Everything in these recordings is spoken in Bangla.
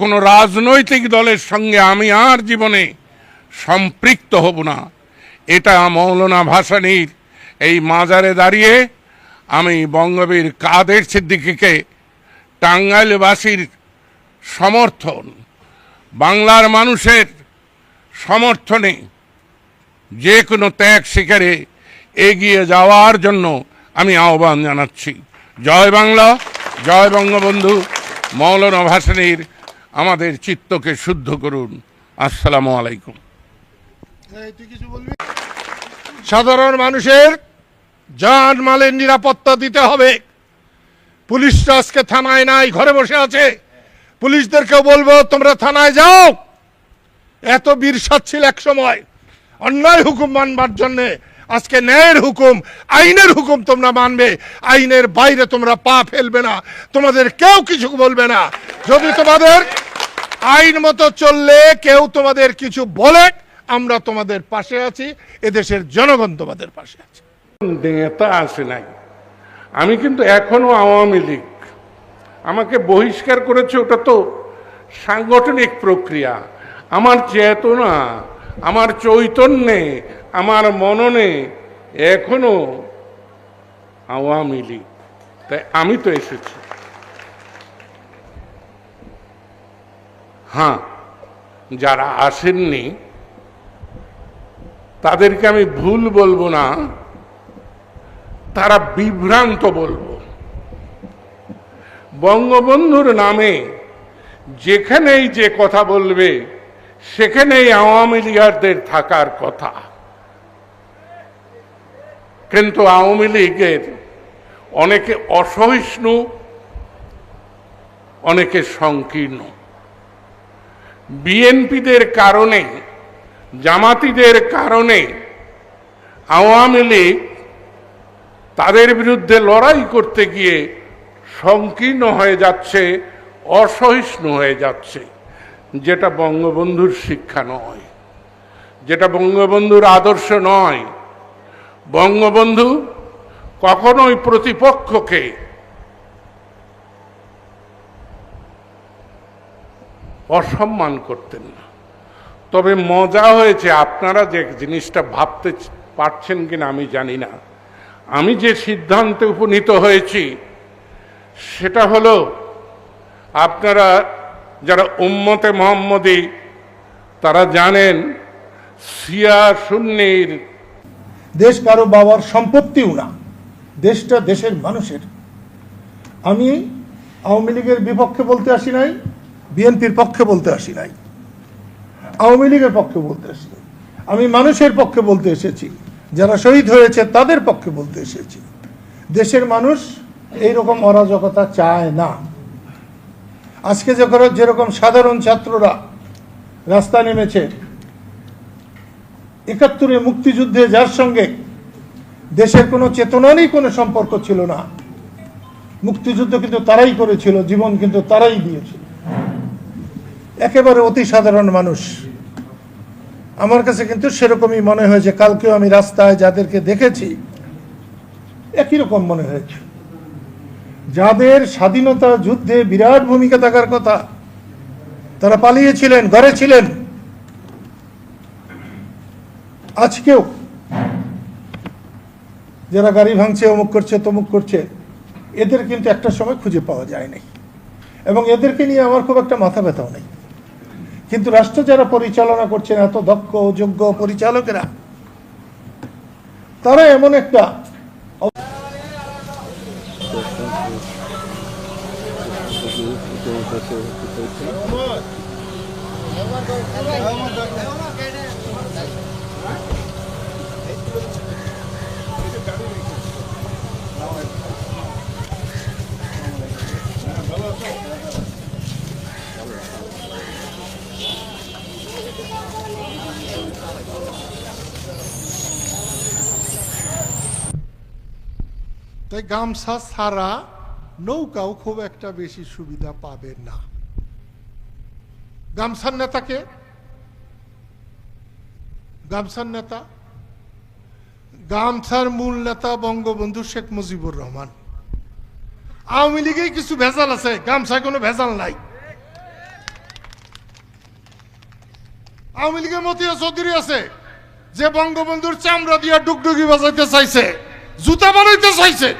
কোনো রাজনৈতিক দলের সঙ্গে আমি আর জীবনে সম্পৃক্ত হব না। এটা মৌলানা ভাসানীর এই মাজারে দাঁড়িয়ে আমি বঙ্গবীর কাদের সিদ্দিকীকে টাঙ্গাইলবাসীর সমর্থন, বাংলার মানুষের সমর্থনে যে কোনো ত্যাগ শিকারে এগিয়ে যাওয়ার জন্য আমি আহ্বান জানাচ্ছি। জয় বাংলা, জয় বঙ্গবন্ধু, মৌলানা ভাসানীর আমাদের চিত্তকে শুদ্ধ করুন। আসসালামু আলাইকুম। সাধারণ মানুষের যান মালের নিরাপত্তা দিতে হবে। পুলিশরা আজকে থানায় নাই, ঘরে বসে আছে। পুলিশদেরকেও বলব, তোমরা থানায় যাও। এত বীর ছিল এক সময় অন্যায় হুকুম মানবার জন্যে আজকে ন্যায়ের হুকুম, আইনের হুকুম তোমরা মানবে। আইনের বাইরে তোমরা পা ফেলবে না। তোমাদের কেউ কিছু বলবে না। যদি তোমাদের আইন মতো চললে, কেউ তোমাদের কিছু বলে, আমরা তোমাদের পাশে আছি। এদেশের জনগণ তোমাদের পাশে আছে। নেতা আসে নাই। আমি কিন্তু এখনও আওয়ামী লীগ। আমাকে বহিষ্কার করেছে, ওটা তো সাংগঠনিক প্রক্রিয়া। আমার চেতনা, আমার চৈতন্যে আমার মননে এখনও আওয়ামী লীগ। তাই আমি তো এসেছি। হ্যাঁ যারা আসেননি, তাদেরকে আমি ভুল বলব না, তারা বিভ্রান্ত বলব। বঙ্গবন্ধুর নামে যেখানেই যে কথা বলবে, সেখানেই আওয়ামী লীগারদের থাকার কথা। কিন্তু আওয়ামী লীগের অনেকে অসহিষ্ণু, অনেকে সংকীর্ণ। বিএনপিদের কারণে, জামাতিদের কারণে আওয়ামী লীগ তাদের বিরুদ্ধে লড়াই করতে গিয়ে সংকীর্ণ হয়ে যাচ্ছে, অসহিষ্ণু হয়ে যাচ্ছে, যেটা বঙ্গবন্ধুর শিক্ষা নয়, যেটা বঙ্গবন্ধুর আদর্শ নয়। বঙ্গবন্ধু, কখনোই প্রতিপক্ষকে অসম্মান করতেন না। তবে মজা হয়েছে, আপনারা যে জিনিসটা ভাবতে পারছেন কিনা আমি জানি না। আমি যে সিদ্ধান্তে উপনীত হয়েছি, সেটা হলো, আপনারা যারা উম্মতে মোহাম্মদী, তারা জানেন সিয়া সুন্নির দেশ কারও বাবার সম্পত্তিও না। দেশটা দেশের মানুষের। আমি আওয়ামী লীগের বিপক্ষে বলতে আসি নাই, বিএনপির পক্ষে বলতে আসি নাই। আওয়ামী লীগের পক্ষে বলতে আসি আমি মানুষের পক্ষে বলতে এসেছি, যারা শহীদ হয়েছে তাদের পক্ষে বলতে এসেছি। দেশের মানুষ এই রকম অরাজকতা চায় না। আজকে যখন যেরকম সাধারণ ছাত্ররা রাস্তা নেমেছে একাত্তরে মুক্তিযুদ্ধে যার সঙ্গে দেশের কোনো চেতনারই কোনো সম্পর্ক ছিল না, মুক্তিযুদ্ধ কিন্তু তারাই করেছিল, জীবন কিন্তু তারাই দিয়েছিল। একেবারে অতি সাধারণ মানুষ। আমার কাছে কিন্তু সেরকমই মনে হয়েছে কালকেও আমি রাস্তায় যাদেরকে দেখেছি, একই রকম মনে হয়েছে। যাদের স্বাধীনতা যুদ্ধে বিরাট ভূমিকা থাকার কথা তারা পালিয়েছিলেন, ঘরে ছিলেন। আজকেও যারা গাড়ি ভাঙছে, অমুক করছে, তমুক করছে, এদের কিন্তু একটা সময় খুঁজে পাওয়া যায় নাই। এবং এদেরকে নিয়ে আমার খুব একটা মাথা ব্যথাও নেই। কিন্তু রাষ্ট্র যারা পরিচালনা করছেন, এত দক্ষ, যোগ্য পরিচালকেরা, তারা এমন একটা তাই গামছা ছাড়া নৌকাও খুব একটা বেশি সুবিধা পাবে না। গামছার নেতাকে গামছার নেতা? গামছার মূল নেতা বঙ্গবন্ধু শেখ মুজিবুর রহমান। আওয়ামী লীগেই কিছু ভেজাল আছে, গামছায় কোনো ভেজাল নাই। আওয়ামী লীগের মতিয়া চৌধুরী আছে, যে বঙ্গবন্ধুর চামড়া দিয়ে ডুগডুগি বাজাইতে চাইছে। জুতা বানাইতে চাইছে।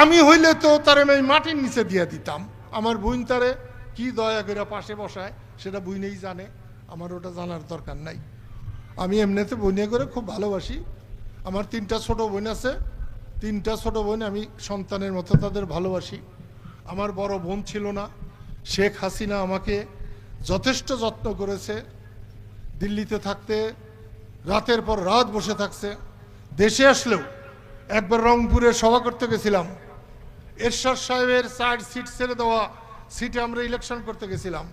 আমি হইলে তো তারে আমি মাটির নিচে দিয়ে দিতাম। আমার বোন তারে কি দয়া করে পাশে বসায়, সেটা বুইনেই জানে। আমার ওটা জানার দরকার নাই। আমি এমনিতে বইনে করে খুব ভালোবাসি। আমার তিনটা ছোট বোন আছে। তিনটা ছোট বোন আমি সন্তানের মতো তাদের ভালোবাসি। আমার বড় বোন ছিল না। শেখ হাসিনা আমাকে যথেষ্ট যত্ন করেছে। দিল্লিতে থাকতে, রাতের পর রাত বসে থাকছে। দেশে আসলেও একবার রংপুরে সভা করতে গেছিলাম। এরশাদ সাহেবের চার সিট ছেড়ে দেওয়া সিটে আমরা ইলেকশন করতে গেছিলাম।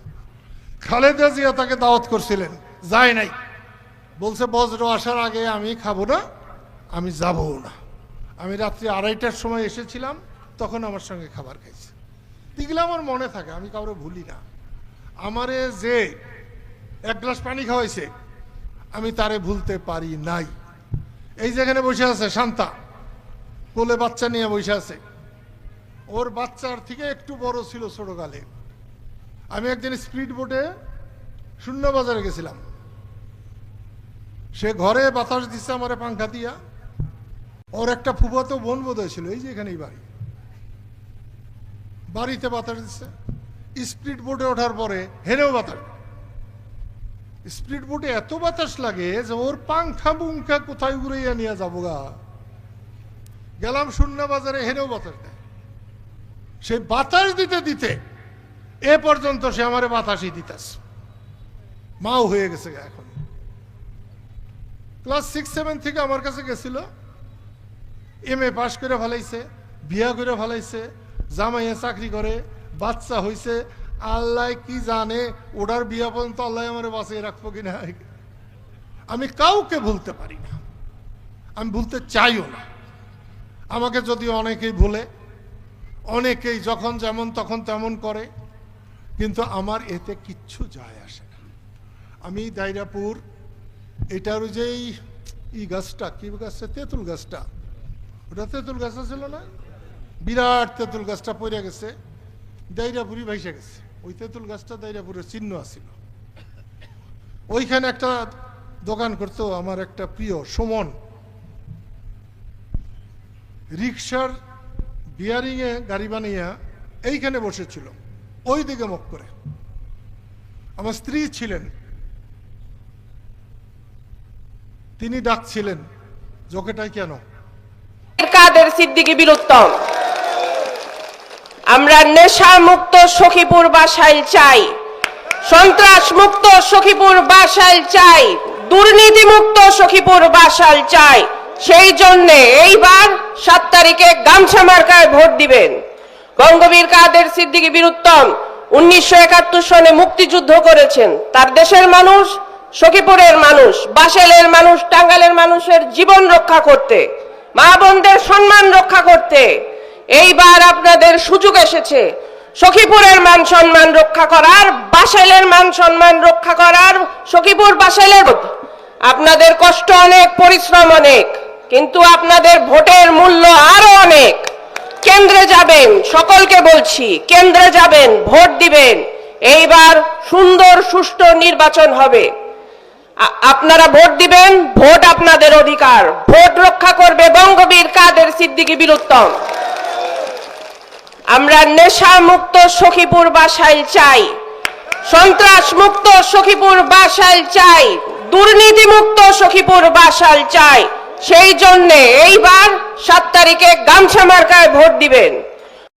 খালেদা জিয়া তাকে দাওয়াত করছিলেন, যায় নাই। বলছে, বজ্র আসার আগে আমি খাব না, আমি যাবও না। আমি রাত্রি আড়াইটার সময় এসেছিলাম, তখন আমার সঙ্গে খাবার খাইছে। এগুলো আমার মনে থাকে, আমি কাউরে ভুলি না। আমারে যে এক গ্লাস পানি খাওয়াইছে, আমি তারে ভুলতে পারি নাই। এই যেখানে বসে আছে, শান্তা। কোলে বাচ্চা নিয়ে বসে আছে। ওর বাচ্চার থেকে একটু বড় ছিল ছোটকালে। আমি একদিন স্পিড বোটে শূন্য বাজারে গেছিলাম। সে ঘরে বাতাস দিচ্ছে আমার পাংখা দিয়া। ওর একটা ফুফাতো বোন বোধ হয়েছিল এই যে এখানেই বাড়ি। বাড়িতে বাতাস দিচ্ছে স্পিড বোটে ওঠার পরে হেরেও বাতাস স্পিড বোটে এত বাতাস লাগে যে ওর পাংখা বুংখা কোথায় উড়াইয়া নিয়ে যাব গা গেলাম শূন্য বাজারে হেরেও বাতাস দেয়। সে বাতাস দিতে দিতে এ পর্যন্ত সে আমারে বাতাসই দিতাস মাও হয়ে গেছে এখন। ক্লাস সিক্স, সেভেন থেকে আমার কাছে গেছিল। এম এ পাশ করে ফেলাইছে, বিয়া করে ফেলাইছে, জামাইয়ে চাকরি করে, বাচ্চা হইছে আল্লাহ কি জানে ওটার বিয়া পর্যন্ত আল্লাহ আমার বাঁচিয়ে রাখব কিনা? আমি কাউকে ভুলতে পারি না। আমি ভুলতে চাইও না। আমাকে যদি অনেকেই ভুলে, অনেকেই যখন যেমন তখন তেমন করে, কিন্তু আমার এতে কিচ্ছু যায় আসে না। আমি দাইরাপুর, এটার ওই যে ই গাছটা, কি গাছটা? তেঁতুল গাছটা। ওটা তেঁতুল গাছটা ছিল না? বিরাট তেঁতুল গাছটা পড়ে গেছে। দাইরাপুরি ভাইসে গেছে। ওই তেঁতুল গাছটা দাইরাপুরের চিহ্ন আছিল। ওইখানে একটা দোকান করতো আমার একটা প্রিয় সুমন। রিক্সার বিয়ারিংয়ে গাড়ি বানিয়ে এইখানে বসেছিল ওই দিকে মুখ করে। আমার স্ত্রী ছিলেন। তিনি ডাকছিলেন, জোকেটাই কেন? কাদের সিদ্দিকি বীরুত্তম? আমরা নেশা মুক্ত সখীপুর বাসাইল চাই। সন্ত্রাস মুক্ত সখীপুর বাসাইল চাই। দুর্নীতি মুক্ত সখীপুর বাসাইল চাই। সেই জন্য এইবার সাত তারিখে গামছা মার্কায় ভোট দিবেন। বঙ্গবীর কাদের সিদ্দিকি বীরুত্তম উনিশশো একাত্তর সনে মুক্তিযুদ্ধ করেছেন। তার দেশের মানুষ, সখীপুরের মানুষ, বাসেলের মানুষ টাঙ্গালের মানুষের জীবন রক্ষা করতে, মা বোনদের সম্মান রক্ষা করতে এইবার আপনাদের সুযোগ এসেছে। সখীপুরের মান সম্মান রক্ষা করার বাসেলের মান সম্মান রক্ষা করার, সখীপুর বাসেলের আপনাদের কষ্ট অনেক, পরিশ্রম অনেক, কিন্তু আপনাদের ভোটের মূল্য আরও অনেক। কেন্দ্রে যাবেন, সকলকে বলছি, কেন্দ্রে যাবেন, ভোট দিবেন। এইবার সুন্দর, সুষ্ঠু নির্বাচন হবে। আপনারা ভোট দিবেন, ভোট আপনাদের অধিকার। ভোট রক্ষা করবে বঙ্গবীর কাদের সিদ্দিকি বীরুত্তম। আমরা নেশা মুক্ত সখীপুর বাসাইল চাই। সন্ত্রাস মুক্ত সখীপুর বাসাইল চাই। দুর্নীতি মুক্ত সখীপুর বাসাইল চাই। সেই জন্য এইবার সাত তারিখে গামছা মার্কায় ভোট দিবেন।